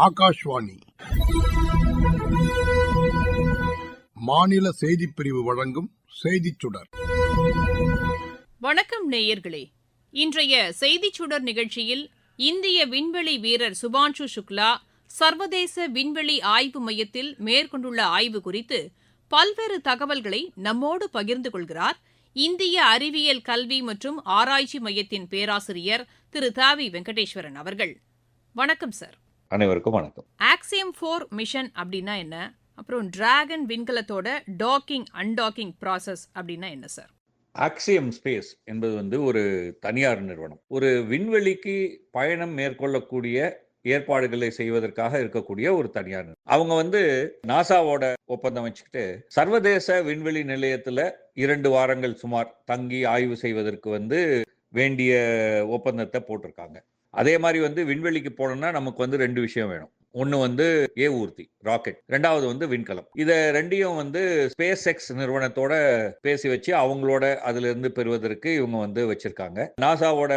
ஆகாஷ்வாணி. மாநில செய்திப் பிரிவு வழங்கும் செய்திச் சுடர். வணக்கம் நேயர்களே. இன்றைய செய்திச் சுடர் நிகழ்ச்சியில் இந்திய விண்வெளி வீரர் சுபான்ஷு சுக்லா சர்வதேச விண்வெளி ஆய்வு மையத்தில் மேற்கொண்டுள்ள ஆய்வு குறித்து பல்வேறு தகவல்களை நம்மோடு பகிர்ந்து கொள்கிறார் இந்திய அறிவியல் கல்வி மற்றும் ஆராய்ச்சி மையத்தின் பேராசிரியர் திரு தாவி வெங்கடேஸ்வரன் அவர்கள். வணக்கம் சார். அனைவருக்கும் வணக்கம். ஆக்சியம் ஃபோர் மிஷன் அப்படின்னா என்ன? அப்புறம் டிராகன் விண்கலத்தோட டாக்கிங் அன்டாக்கிங் ப்ராசஸ் அப்படின்னா என்ன சார் ஆக்சியம் ஸ்பேஸ் என்பது வந்து ஒரு தனியார் நிறுவனம். ஒரு விண்வெளிக்கு பயணம் மேற்கொள்ளக்கூடிய ஏற்பாடுகளை செய்வதற்காக இருக்கக்கூடிய ஒரு தனியார் அவங்க வந்து நாசாவோட ஒப்பந்தம் வச்சுக்கிட்டு சர்வதேச விண்வெளி நிலையத்துல இரண்டு வாரங்கள் சுமார் தங்கி ஆய்வு செய்வதற்கு வந்து வேண்டிய ஒப்பந்தத்தை போட்டிருக்காங்க. அதே மாதிரி வந்து விண்வெளிக்கு போனோம்னா நமக்கு வந்து ரெண்டு விஷயம் வேணும். ஒன்று வந்து ஏவூர்தி ராக்கெட். ரெண்டாவது வந்து விண்கலம். இதை ரெண்டையும் வந்து ஸ்பேஸ் எக்ஸ் நிறுவனத்தோட பேசி வச்சு அவங்களோட அதுல இருந்து பெறுவதற்கு இவங்க வந்து வச்சிருக்காங்க. நாசாவோட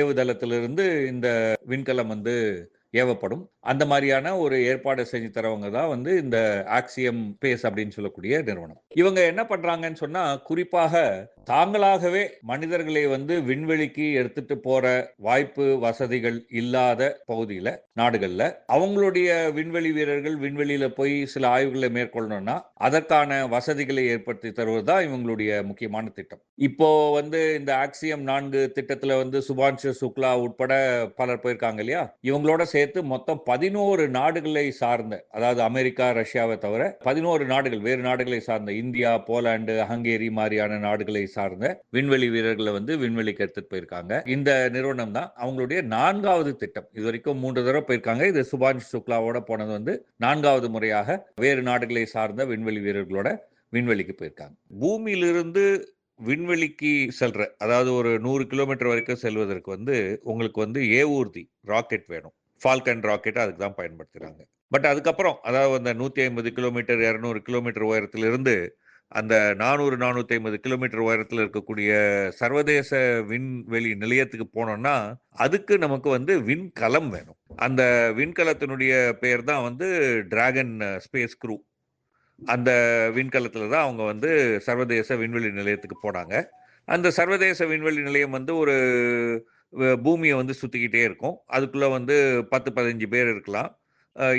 ஏவுதளத்திலிருந்து இந்த விண்கலம் வந்து ஏவப்படும். அந்த மாதிரியான ஒரு ஏற்பாடு செஞ்சு தரவங்க தான் வந்து இந்த ஆக்சியம் ஸ்பேஸ் அப்படின்னு சொல்லக்கூடிய நிறுவனம். இவங்க என்ன பண்றாங்கன்னு சொன்னா குறிப்பாக தாங்களாகவே மனிதர்களை வந்து விண்வெளிக்கு எடுத்துட்டு போற வாய்ப்பு வசதிகள் இல்லாத பகுதியில நாடுகள்ல அவங்களுடைய விண்வெளி வீரர்கள் விண்வெளியில போய் சில ஆய்வுகளை மேற்கொள்ளணும்னா அதற்கான வசதிகளை ஏற்படுத்தி தருவது தான் இவங்களுடைய முக்கியமான திட்டம். இப்போ வந்து இந்த ஆக்சியம் நான்கு திட்டத்துல வந்து சுபான்ஷு சுக்லா உட்பட பலர் போயிருக்காங்க இல்லையா? இவங்களோட சேர்த்து மொத்தம் பதினோரு நாடுகளை சார்ந்த அதாவது அமெரிக்கா ரஷ்யாவை தவிர பதினோரு நாடுகள் வேறு நாடுகளை சார்ந்த இந்தியா போலாண்டு ஹங்கேரி மாதிரியான நாடுகளை சார்ந்த விண்வெளி வீரர்களை வந்து விண்வெளிக்கு எடுத்துட்டு போயிருக்காங்க. இந்த நிறுவனம் தான் அவங்களுடைய நான்காவது திட்டம். இது வரைக்கும் மூன்று தடவை போயிருக்காங்க. இது சுபாஷ் சுக்லாவோட போனது வந்து நான்காவது முறையாக வேறு நாடுகளை சார்ந்த விண்வெளி வீரர்களோட விண்வெளிக்கு போயிருக்காங்க. பூமியிலிருந்து விண்வெளிக்கு செல்ற அதாவது ஒரு நூறு கிலோமீட்டர் வரைக்கும் செல்வதற்கு வந்து உங்களுக்கு வந்து ஏவூர்தி ராக்கெட் வேணும். ஃபால்கன் ராக்கெட்டை அதுக்கு தான் பயன்படுத்துகிறாங்க பட் அதுக்கப்புறம் அதாவது அந்த நூற்றி ஐம்பது கிலோமீட்டர் இரநூறு கிலோமீட்டர் உயரத்திலிருந்து அந்த நானூறு நானூற்றி ஐம்பது கிலோமீட்டர் உயரத்தில் இருக்கக்கூடிய சர்வதேச விண்வெளி நிலையத்துக்கு போனோம்னா அதுக்கு நமக்கு வந்து விண்கலம் வேணும். அந்த விண்கலத்தினுடைய பெயர் தான் வந்து டிராகன் ஸ்பேஸ் க்ரூ அந்த விண்கலத்தில் தான் அவங்க வந்து சர்வதேச விண்வெளி நிலையத்துக்கு போனாங்க. அந்த சர்வதேச விண்வெளி நிலையம் வந்து ஒரு பூமியை வந்து சுற்றிக்கிட்டே இருக்கும். அதுக்குள்ளே வந்து பத்து பதினஞ்சு பேர் இருக்கலாம்.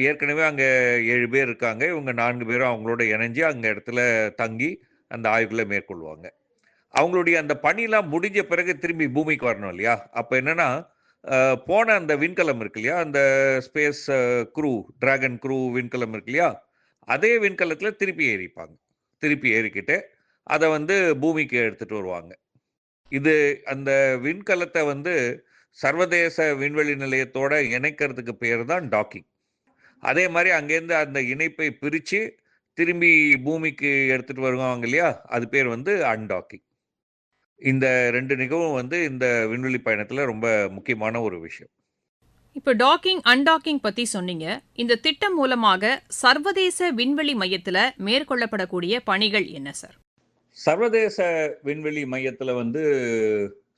ஏற்கனவே அங்கே ஏழு பேர் இருக்காங்க. இவங்க நான்கு பேரும் அவங்களோட இணைஞ்சு அங்கே இடத்துல தங்கி அந்த ஆய்வுகளை மேற்கொள்வாங்க. அவங்களுடைய அந்த பணிலாம் முடிஞ்ச பிறகு திரும்பி பூமிக்கு வரணும் இல்லையா? அப்போ என்னென்னா போன அந்த விண்கலம் இருக்கு இல்லையா? அந்த ஸ்பேஸ் க்ரூ டிராகன் க்ரூ விண்கலம் இருக்கு இல்லையா? அதே விண்கலத்தில் திருப்பி ஏறிப்பாங்க. திருப்பி ஏறிக்கிட்டு அதை வந்து பூமிக்கு எடுத்துகிட்டு வருவாங்க. இது அந்த விண்கலத்தை வந்து சர்வதேச விண்வெளி நிலையத்தோட இணைக்கிறதுக்கு பேர் தான் டாக்கிங். அதே மாதிரி அங்கேருந்து அந்த இணைப்பை பிரித்து திரும்பி பூமிக்கு எடுத்துகிட்டு வருவாங்க இல்லையா? அது பேர் வந்து அன்டாக்கிங். இந்த ரெண்டு நிகழ்வும் வந்து இந்த விண்வெளி பயணத்தில் ரொம்ப முக்கியமான ஒரு விஷயம். இப்போ டாக்கிங் அன்டாக்கிங் பற்றி சொன்னீங்க. இந்த திட்டம் மூலமாக சர்வதேச விண்வெளி மையத்தில் மேற்கொள்ளப்படக்கூடிய பணிகள் என்ன சார்? சர்வதேச விண்வெளி மையத்தில் வந்து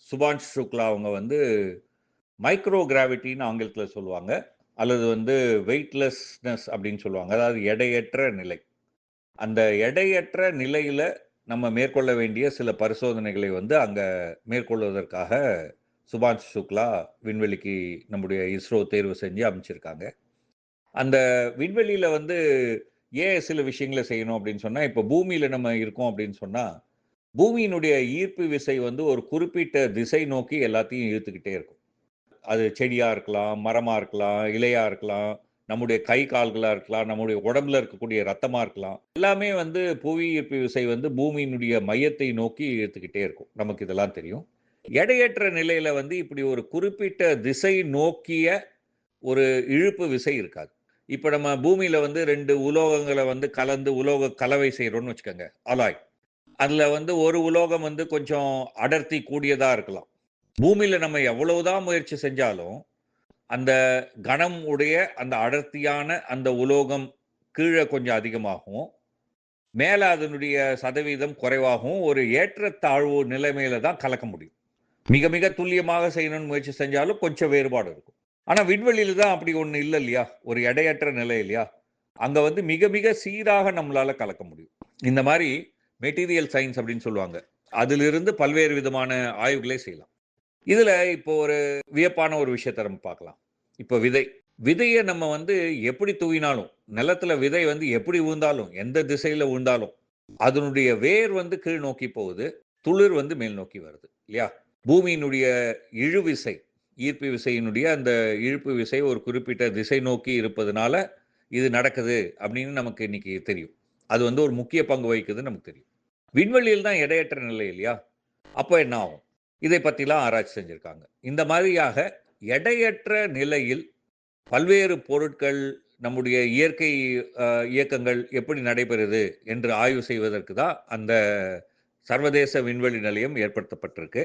சுபான்ஷ் சுக்லா அவங்க வந்து மைக்ரோ கிராவிட்டின்னு ஆங்கிலத்தில் சொல்லுவாங்க. அல்லது வந்து வெயிட்லெஸ்னஸ் அப்படின்னு சொல்லுவாங்க. அதாவது எடையற்ற நிலை. அந்த எடையற்ற நிலையில் நம்ம மேற்கொள்ள வேண்டிய சில பரிசோதனைகளை வந்து அங்கே மேற்கொள்வதற்காக சுபாஷ் சுக்லா விண்வெளிக்கு நம்முடைய இஸ்ரோ தேர்வு செஞ்சு அமைச்சிருக்காங்க. அந்த விண்வெளியில் வந்து ஏன் சில விஷயங்களை செய்யணும் அப்படின்னு சொன்னால் இப்போ பூமியில் நம்ம இருக்கோம் அப்படின்னு சொன்னால் பூமியினுடைய ஈர்ப்பு விசை வந்து ஒரு குறிப்பிட்ட திசை நோக்கி எல்லாத்தையும் இழுத்துக்கிட்டே இருக்கும். அது செடியாக இருக்கலாம் மரமாக இருக்கலாம் இலையாக இருக்கலாம் நம்முடைய கை கால்களாக இருக்கலாம் நம்முடைய உடம்புல இருக்கக்கூடிய ரத்தமாக இருக்கலாம். எல்லாமே வந்து புவி ஈர்ப்பு விசை வந்து பூமியினுடைய மையத்தை நோக்கி இழுத்துக்கிட்டே இருக்கும். நமக்கு இதெல்லாம் தெரியும். எடையற்ற நிலையில் வந்து இப்படி ஒரு குறிப்பிட்ட திசை நோக்கிய ஒரு இழுப்பு விசை இருக்காது. இப்போ நம்ம பூமியில் வந்து ரெண்டு உலோகங்களை வந்து கலந்து உலோக கலவை செய்கிறோம்னு வச்சுக்கோங்க அலாய். அதில் வந்து ஒரு உலோகம் வந்து கொஞ்சம் அடர்த்தி கூடியதாக இருக்கலாம். பூமியில் நம்ம எவ்வளவுதான் முயற்சி செஞ்சாலும் அந்த கணம் உடைய அந்த அடர்த்தியான அந்த உலோகம் கீழே கொஞ்சம் அதிகமாகும். மேலே அதனுடைய சதவீதம் குறைவாகவும் ஒரு ஏற்றத்தாழ்வு நிலைமையில தான் கலக்க முடியும். மிக மிக துல்லியமாக செய்யணும்னு முயற்சி செஞ்சாலும் கொஞ்சம் வேறுபாடு இருக்கும். ஆனால் விண்வெளியில் தான் அப்படி ஒன்று இல்லை இல்லையா? ஒரு எடையற்ற நிலை இல்லையா? அங்கே வந்து மிக மிக சீராக நம்மளால் கலக்க முடியும். இந்த மாதிரி மெட்டீரியல் சயின்ஸ் அப்படின்னு சொல்லுவாங்க. அதிலிருந்து பல்வேறு விதமான ஆய்வுகளை செய்யலாம். இதில் இப்போ ஒரு வியப்பான ஒரு விஷயத்தை நம்ம பார்க்கலாம். இப்போ விதை. விதையை நம்ம வந்து எப்படி தூவினாலும், நிலத்துல விதை வந்து எப்படி விழுந்தாலும், எந்த திசையில் விழுந்தாலும், அதனுடைய வேர் வந்து கீழ் நோக்கி போகுது. துளிர் வந்து மேல் நோக்கி வருது. இல்லையா? பூமியினுடைய இழுவிசை, ஈர்ப்பு விசையினுடைய அந்த இழுப்பு விசை ஒரு குறிப்பிட்ட திசை நோக்கி இருப்பதனால, இது நடக்குது அப்படின்னு நமக்கு இன்னைக்கு தெரியும். அது வந்து ஒரு முக்கிய பங்கு வகிக்குதுன்னு நமக்கு தெரியும். விண்வெளியில் தான் எடையற்ற நிலை இல்லையா? அப்போ என்ன ஆகும்? இதை பற்றிலாம் ஆராய்ச்சி செஞ்சுருக்காங்க இந்த மாதிரியாக எடையற்ற நிலையில் பல்வேறு பொருட்கள், நம்முடைய இயற்கை இயக்கங்கள் எப்படி நடைபெறுது என்று ஆய்வு செய்வதற்கு தான் அந்த சர்வதேச விண்வெளி நிலையம் ஏற்படுத்தப்பட்டிருக்கு.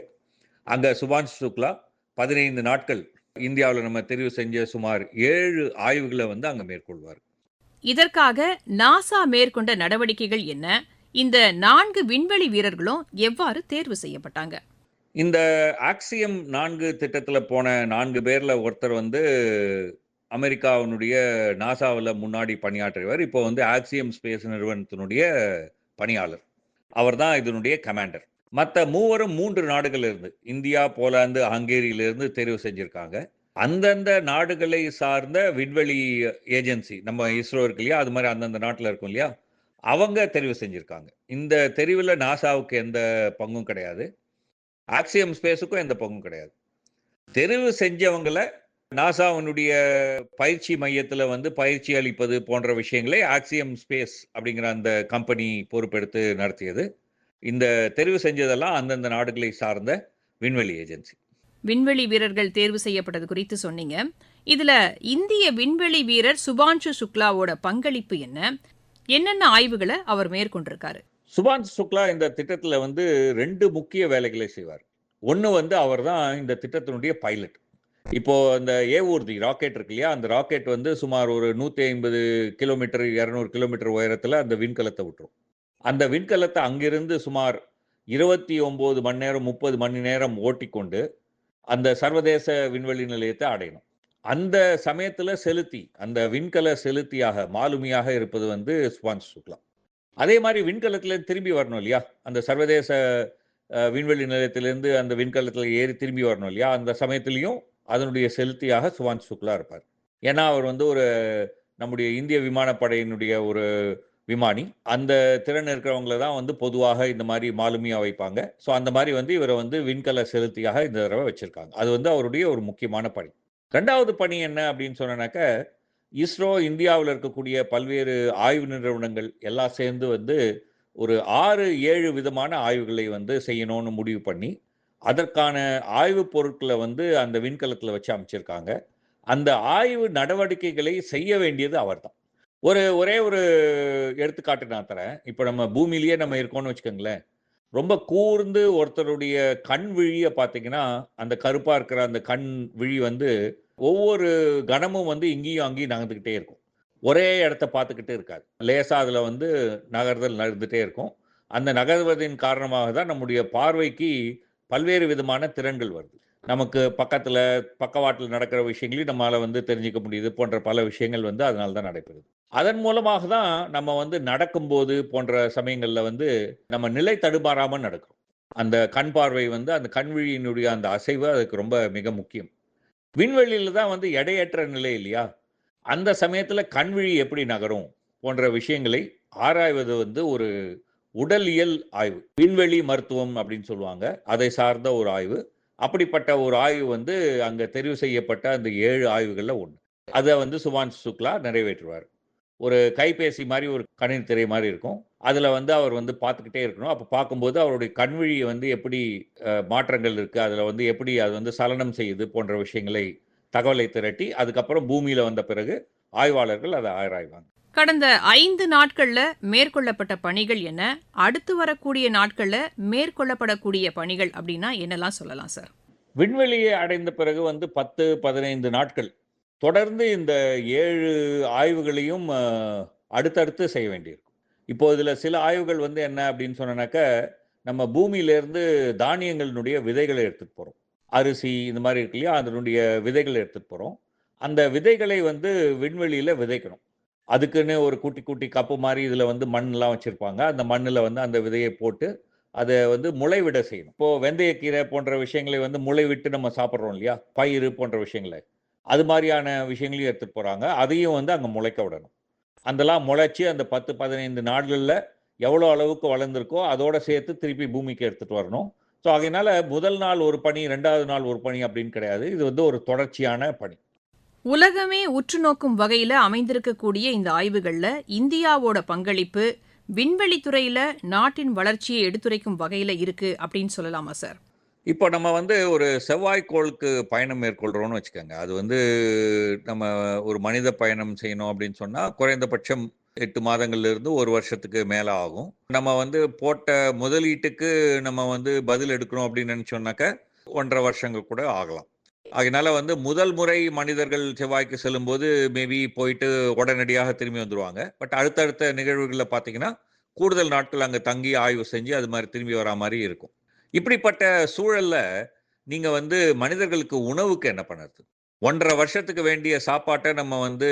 அங்கே சுபாஷ் சுக்லா 15 நாட்கள் இந்தியாவுல நம்ம தெரிவு செஞ்ச சுமார் 7 ஆய்வுகள வந்து அங்க மேற்கொள்வார். இதற்காக நாசா மேற்கொண்ட நடவடிக்கைகள் என்ன? இந்த 4 விண்வெளி வீரர்களும் எவ்வாறு தேர்வு செய்யப்பட்டாங்க? இந்த ஆக்சியம் 4 திட்டத்துல போன 4 பேர்ல ஒருத்தர் வந்து அமெரிக்காவினுடைய நாசாவுல முன்னாடி பணியாற்றியவர். இப்போ வந்து ஆக்சியம் ஸ்பேஸ் நிறுவனத்தினுடைய பணியாளர். அவர் தான் இதனுடைய கமாண்டர். மற்ற மூவரும் மூன்று நாடுகளிலிருந்து இந்தியா, போலாந்து, ஹங்கேரியிலிருந்து தெரிவு செஞ்சுருக்காங்க அந்தந்த நாடுகளை சார்ந்த விண்வெளி ஏஜென்சி நம்ம இஸ்ரோ இருக்கு இல்லையா? அது மாதிரி அந்தந்த நாட்டில் இருக்கும் இல்லையா? அவங்க தெரிவு செஞ்சுருக்காங்க இந்த தெரிவில் நாசாவுக்கு எந்த பங்கும் கிடையாது. ஆக்சியம் ஸ்பேஸுக்கும் எந்த பங்கும் கிடையாது. தெரிவு செஞ்சவங்கள நாசாவினுடைய பயிற்சி மையத்தில் வந்து பயிற்சி அளிப்பது போன்ற விஷயங்களை ஆக்சியம் ஸ்பேஸ் அப்படிங்கிற அந்த கம்பெனி பொறுப்பெடுத்து நடத்தியது. இந்த தெரிவு செஞ்சதெல்லாம் அந்தந்த நாடுகளை சார்ந்த விண்வெளி ஏஜென்சி. விண்வெளி வீரர்கள் தேர்வு செய்யப்பட்டது குறித்து சொன்னீங்க. இதுல இந்திய விண்வெளி வீரர் சுபான்ஷு சுக்லாவோட பங்களிப்பு என்ன? என்னென்ன ஆய்வுகள அவர் மேற்கொண்டிருக்காரு? சுபான்ஷு சுக்லா இந்த திட்டத்துல வந்து 2 முக்கிய வேலைகளை செய்வார். ஒண்ணு வந்து அவர் தான் இந்த திட்டத்தினுடைய பைலட். இப்போ இந்த ஏவூர்தி ராக்கெட் இருக்கு இல்லையா? அந்த ராக்கெட் வந்து சுமார் ஒரு 150 கிலோமீட்டர், 200 கிலோமீட்டர் உயரத்துல அந்த விண்கலத்த விட்டுரும். அந்த விண்கலத்தை அங்கிருந்து சுமார் 29 மணி நேரம், 30 மணி நேரம் ஓட்டிக்கொண்டு அந்த சர்வதேச விண்வெளி நிலையத்தை அடையணும். அந்த சமயத்தில் செலுத்தி, அந்த விண்கல செலுத்தியாக, மாலுமியாக இருப்பது வந்து சுபான்ஷு சுக்லா. அதே மாதிரி விண்கலத்தில் திரும்பி வரணும் இல்லையா? அந்த சர்வதேச விண்வெளி நிலையத்திலேருந்து அந்த விண்கலத்தில் ஏறி திரும்பி வரணும் இல்லையா? அந்த சமயத்திலயும் அதனுடைய செலுத்தியாக சுபான்ஷு சுக்லா இருப்பார். ஏன்னா, அவர் வந்து ஒரு நம்முடைய இந்திய விமானப்படையினுடைய ஒரு விமானி. அந்த திறன் இருக்கிறவங்கள தான் வந்து பொதுவாக இந்த மாதிரி மாலுமியாக வைப்பாங்க. ஸோ அந்த மாதிரி வந்து இவரை வந்து விண்கல செலுத்தியாக இந்த தடவை வச்சுருக்காங்க அது வந்து அவருடைய ஒரு முக்கியமான பணி. ரெண்டாவது பணி என்ன அப்படின்னு சொன்னோம்னாக்க, இஸ்ரோ இந்தியாவில் இருக்கக்கூடிய பல்வேறு ஆய்வு நிறுவனங்கள் எல்லாம் சேர்ந்து வந்து ஒரு 6, 7 விதமான ஆய்வுகளை வந்து செய்யணும்னு முடிவு பண்ணி, அதற்கான ஆய்வு பொருட்களை வந்து அந்த விண்கலத்தில் வச்சு அமைச்சிருக்காங்க. அந்த ஆய்வு நடவடிக்கைகளை செய்ய வேண்டியது அவர்தான். ஒரு ஒரே ஒரு எடுத்துக்காட்டு நான் தரேன். இப்போ நம்ம பூமியிலேயே நம்ம இருக்கோம்னு வச்சுக்கோங்களேன். ரொம்ப கூர்ந்து ஒருத்தருடைய கண் விழியை பார்த்தீங்கன்னா, அந்த கருப்பாக இருக்கிற அந்த கண் விழி வந்து ஒவ்வொரு கணமும் வந்து இங்கேயும் அங்கேயும் நகர்ந்துக்கிட்டே இருக்கும். ஒரே இடத்த பார்த்துக்கிட்டே இருக்காது. லேசாக அதில் வந்து நகர்தல் நடந்துகிட்டே இருக்கும். அந்த நகர்வதின் காரணமாக தான் நம்முடைய பார்வைக்கு பல்வேறு விதமான திறன்கள் வருது. நமக்கு பக்கத்தில் பக்கவாட்டில் நடக்கிற விஷயங்களையும் நம்மளால் வந்து தெரிஞ்சுக்க முடியுது போன்ற பல விஷயங்கள் வந்து அதனால தான் நடைபெறுது. அதன் மூலமாக தான் நம்ம வந்து நடக்கும்போது போன்ற சமயங்களில் வந்து நம்ம நிலை தடுமாறாமல் நடக்கிறோம். அந்த கண் பார்வை வந்து அந்த கண் விழியினுடைய அந்த அசைவு அதுக்கு ரொம்ப மிக முக்கியம். விண்வெளியில் தான் வந்து எடையற்ற நிலை இல்லையா? அந்த சமயத்தில் கண் விழி எப்படி நகரும் போன்ற விஷயங்களை ஆராய்வது வந்து ஒரு உடலியல் ஆய்வு. விண்வெளி மருத்துவம் அப்படின்னு சொல்லுவாங்க. அதை சார்ந்த ஒரு ஆய்வு. அப்படிப்பட்ட ஒரு ஆய்வு வந்து அங்கே தெரிவு செய்யப்பட்ட அந்த ஏழு ஆய்வுகளில் ஒன்று அதை வந்து சுபான்ஷு சுக்லா நிறைவேற்றுவார். ஒரு கைபேசி மாரி ஒரு கணினி திரை மாரி இருக்கும். அதுல வந்து அவர் வந்து பார்த்துக்கிட்டே இருக்கணும். அப்ப பார்க்கும்போது அவருடைய கண் விழி வந்து எப்படி மாற்றங்கள் இருக்கு, அதுல வந்து எப்படி அது வந்து சலனம் செய்யுது போன்ற விஷயங்களை தகவலை திரட்டி, அதுக்கப்புறம் பூமியில வந்த பிறகு ஆய்வாளர்கள் அத ஆராய்வாங்க. கடந்த 5 நாட்கள்ல மேற்கொள்ளப்பட்ட பணிகள் என்ன? அடுத்து வரக்கூடிய நாட்கள்ல மேற்கொள்ளப்படக்கூடிய பணிகள் அப்படின்னா என்னலாம் சொல்லலாம் சார்? விண்வெளியை அடைந்த பிறகு வந்து 10, 15 நாட்கள் தொடர்ந்து இந்த ஏழு ஆய்வுகளையும் அடுத்தடுத்து செய்ய வேண்டியிருக்கும். இப்போ இதில் சில ஆய்வுகள் வந்து என்ன அப்படின்னு சொன்னோம்னாக்க, நம்ம பூமியிலேருந்து தானியங்களினுடைய விதைகளை எடுத்துகிட்டு போகிறோம் அரிசி இந்த மாதிரி இருக்கு இல்லையா? அதனுடைய விதைகளை எடுத்துகிட்டு போகிறோம் அந்த விதைகளை வந்து விண்வெளியில் விதைக்கணும். அதுக்குன்னு ஒரு குட்டி குட்டி கப்பு மாதிரி இதில் வந்து மண்ணெலாம் வச்சுருப்பாங்க. அந்த மண்ணில் வந்து அந்த விதையை போட்டு அதை வந்து முளைவிட செய்யணும். இப்போ வெந்தயக்கீரை போன்ற விஷயங்களை வந்து முளைவிட்டு நம்ம சாப்பிட்றோம் இல்லையா? பயிறு போன்ற விஷயங்களை. அது மாதிரியான விஷயங்களையும் எடுத்துகிட்டு போகிறாங்க அதையும் வந்து அங்கே முளைக்க விடணும். அதெல்லாம் முளைச்சி அந்த பத்து பதினைந்து நாட்களில் எவ்வளோ அளவுக்கு வளர்ந்துருக்கோ அதோடு சேர்த்து திருப்பி பூமிக்கு எடுத்துகிட்டு வரணும். ஸோ அதனால் முதல் நாள் ஒரு பணி ரெண்டாவது நாள் ஒரு பணி அப்படின்னு கிடையாது. இது வந்து ஒரு தொடர்ச்சியான பணி. உலகமே உற்று நோக்கும் வகையில் அமைந்திருக்கக்கூடிய இந்த ஆய்வுகளில் இந்தியாவோட பங்களிப்பு விண்வெளித்துறையில் நாட்டின் வளர்ச்சியை எடுத்துரைக்கும் வகையில் இருக்குது அப்படின்னு சொல்லலாமா சார்? இப்போ நம்ம வந்து ஒரு செவ்வாய்க்கோளுக்கு பயணம் மேற்கொள்கிறோம்னு வச்சுக்கோங்க. அது வந்து நம்ம ஒரு மனித பயணம் செய்யணும் அப்படின்னு சொன்னால் குறைந்தபட்சம் எட்டு மாதங்கள்லேருந்து ஒரு வருஷத்துக்கு மேலே ஆகும். நம்ம வந்து போட்ட முதலீட்டுக்கு நம்ம வந்து பதில் எடுக்கணும் அப்படின்னு நினைச்சோம்னாக்க ஒன்றரை வருஷங்கள் கூட ஆகலாம். அதனால வந்து முதல் முறை மனிதர்கள் செவ்வாய்க்கு செல்லும்போது மேபி போயிட்டு உடனடியாக திரும்பி வந்துருவாங்க. பட் அடுத்தடுத்த நிகழ்வுகளில் பார்த்தீங்கன்னா கூடுதல் நாட்கள் அங்கே தங்கி ஆய்வு செஞ்சு அது மாதிரி திரும்பி வரா மாதிரி இருக்கும். இப்படிப்பட்ட சூழல்ல நீங்க வந்து மனிதர்களுக்கு உணவுக்கு என்ன பண்ணுறது? ஒன்றரை வருஷத்துக்கு வேண்டிய சாப்பாட்டை நம்ம வந்து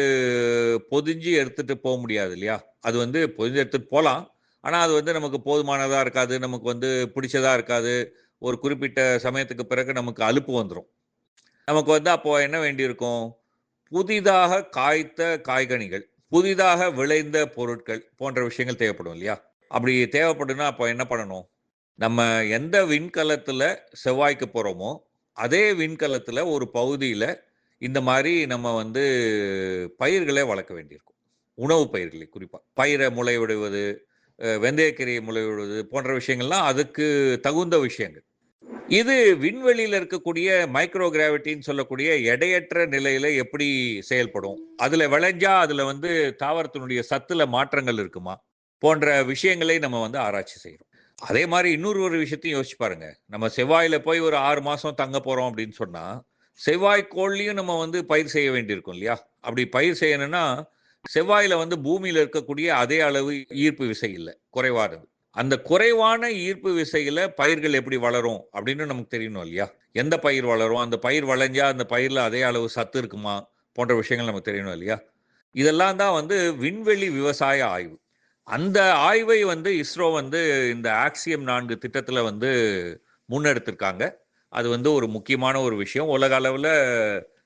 பொதிஞ்சு எடுத்துட்டு போக முடியாது இல்லையா? அது வந்து பொதிஞ்சு எடுத்துட்டு போகலாம் ஆனால் அது வந்து நமக்கு போதுமானதாக இருக்காது நமக்கு வந்து பிடிச்சதாக இருக்காது. ஒரு குறிப்பிட்ட சமயத்துக்கு பிறகு நமக்கு அலுப்பு வந்துடும் நமக்கு வந்து அப்போ என்ன வேண்டியிருக்கும்? புதிதாக காய்த்த காய்கனிகள் புதிதாக விளைந்த பொருட்கள் போன்ற விஷயங்கள் தேவைப்படும் இல்லையா? அப்படி தேவைப்படுனா அப்போ என்ன பண்ணணும்? நம்ம எந்த விண்கலத்தில் செவ்வாய்க்கு போகிறோமோ அதே விண்கலத்தில் ஒரு பகுதியில் இந்த மாதிரி நம்ம வந்து பயிர்களை வளர்க்க வேண்டியிருக்கும். உணவு பயிர்களை குறிப்பாக பயிரை முளைவிடுவது வெந்தயக்கீரையை முளைவிடுவது போன்ற விஷயங்கள்லாம் அதுக்கு தகுந்த விஷயங்கள். இது விண்வெளியில் இருக்கக்கூடிய மைக்ரோ கிராவிட்டின்னு சொல்லக்கூடிய எடையற்ற நிலையில எப்படி செயல்படும்? அதுல விளைஞ்சா அதுல வந்து தாவரத்தினுடைய சத்துல மாற்றங்கள் இருக்குமா? போன்ற விஷயங்களை நம்ம வந்து ஆராய்ச்சி செய்யறோம் அதே மாதிரி இன்னொரு ஒரு விஷயத்தையும் யோசிச்சு பாருங்க. நம்ம செவ்வாயில போய் ஒரு ஆறு மாதம் தங்க போகிறோம் அப்படின்னு சொன்னா செவ்வாய்க்கோள்லையும் நம்ம வந்து பயிர் செய்ய வேண்டியிருக்கும் இல்லையா? அப்படி பயிர் செய்யணும்னா செவ்வாயில வந்து பூமியில் இருக்கக்கூடிய அதே அளவு ஈர்ப்பு விசை இல்லை குறைவானது. அந்த குறைவான ஈர்ப்பு விசையில் பயிர்கள் எப்படி வளரும் அப்படின்னு நமக்கு தெரியணும் இல்லையா? எந்த பயிர் வளரும்? அந்த பயிர் வளைஞ்சா அந்த பயிரில் அதே அளவு சத்து இருக்குமா? போன்ற விஷயங்கள் நமக்கு தெரியணும் இல்லையா? இதெல்லாம் தான் வந்து விண்வெளி விவசாய ஆய்வு. அந்த ஆய்வை வந்து இஸ்ரோ வந்து இந்த ஆக்சியம் நான்கு திட்டத்தில் வந்து முன்னெடுத்திருக்காங்க. அது வந்து ஒரு முக்கியமான ஒரு விஷயம். உலக அளவில்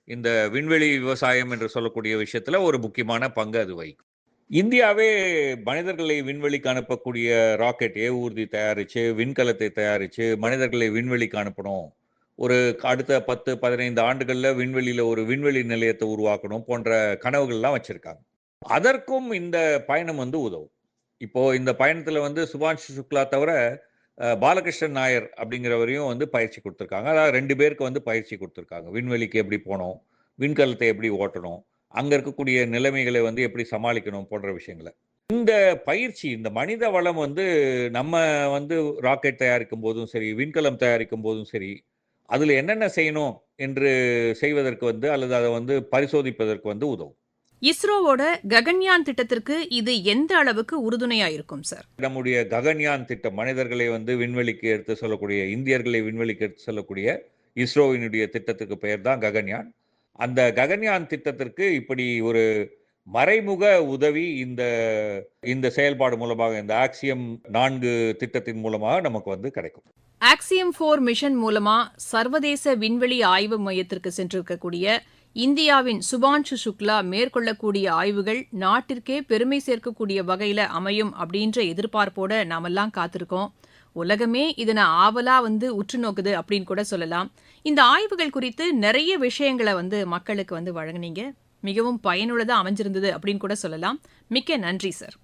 இந்த விண்வெளி விவசாயம் என்று சொல்லக்கூடிய விஷயத்தில் ஒரு முக்கியமான பங்கு அது வகிக்கும். இந்தியாவே மனிதர்களை விண்வெளிக்கு அனுப்பக்கூடிய ராக்கெட் ஏவூர்தி தயாரித்து விண்கலத்தை தயாரித்து மனிதர்களை விண்வெளிக்கு அனுப்பணும். ஒரு அடுத்த பத்து பதினைந்து ஆண்டுகளில் விண்வெளியில் ஒரு விண்வெளி நிலையத்தை உருவாக்கணும் போன்ற கனவுகள்லாம் வச்சுருக்காங்க. அதற்கும் இந்த பயணம் வந்து உதவும். இப்போ இந்த பயணத்துல வந்து சுபான்ஷு சுக்லா தவிர பாலகிருஷ்ணன் நாயர் அப்படிங்கிறவரையும் வந்து பயிற்சி கொடுத்துருக்காங்க. அதாவது ரெண்டு பேருக்கு வந்து பயிற்சி கொடுத்துருக்காங்க. விண்வெளிக்கு எப்படி போகணும் விண்கலத்தை எப்படி ஓட்டணும் அங்கே இருக்கக்கூடிய நிலைமைகளை வந்து எப்படி சமாளிக்கணும் போன்ற விஷயங்களை. இந்த பயிற்சி இந்த மனித வளம் வந்து நம்ம வந்து ராக்கெட் தயாரிக்கும் போதும் சரி விண்கலம் தயாரிக்கும் போதும் சரி அதில் என்னென்ன செய்யணும் என்று செய்வதற்கு வந்து அல்லது அதை வந்து பரிசோதிப்பதற்கு வந்து உதவும். இஸ்ரோவோட ககன்யான் திட்டத்திற்கு இது எந்த அளவுக்கு உறுதுணையா இருக்கும் சார்? நம்முடைய ககன்யான் திட்டம் மனிதர்களை வந்து விண்வெளிக்கு எடுத்து சொல்லக்கூடிய இந்தியர்களை விண்வெளிக்கு எடுத்து சொல்லக்கூடிய இஸ்ரோவினுடைய திட்டத்துக்கு பெயர் தான் ககன்யான். அந்த ககன்யான் திட்டத்திற்கு இப்படி ஒரு மறைமுக உதவி இந்த இந்த செயல்பாடு மூலமாக இந்த ஆக்சியம் நான்கு திட்டத்தின் மூலமாக நமக்கு வந்து கிடைக்கும். ஆக்சியம் ஃபோர் மிஷன் மூலமா சர்வதேச விண்வெளி ஆய்வு மையத்திற்கு சென்றிருக்கக்கூடிய இந்தியாவின் சுபான்ஷு சுக்லா மேற்கொள்ளக்கூடிய ஆய்வுகள் நாட்டிற்கே பெருமை சேர்க்கக்கூடிய வகையில அமையும் அப்படின்ற எதிர்பார்ப்போட நாமெல்லாம் காத்திருக்கோம். உலகமே இதனை ஆவலா வந்து உற்று நோக்குது அப்படின்னு கூட சொல்லலாம். இந்த ஆய்வுகள் குறித்து நிறைய விஷயங்களை வந்து மக்களுக்கு வந்து வழங்குனீங்க. மிகவும் பயனுள்ளதா அமைஞ்சிருந்தது அப்படின்னு கூட சொல்லலாம். மிக்க நன்றி சார்.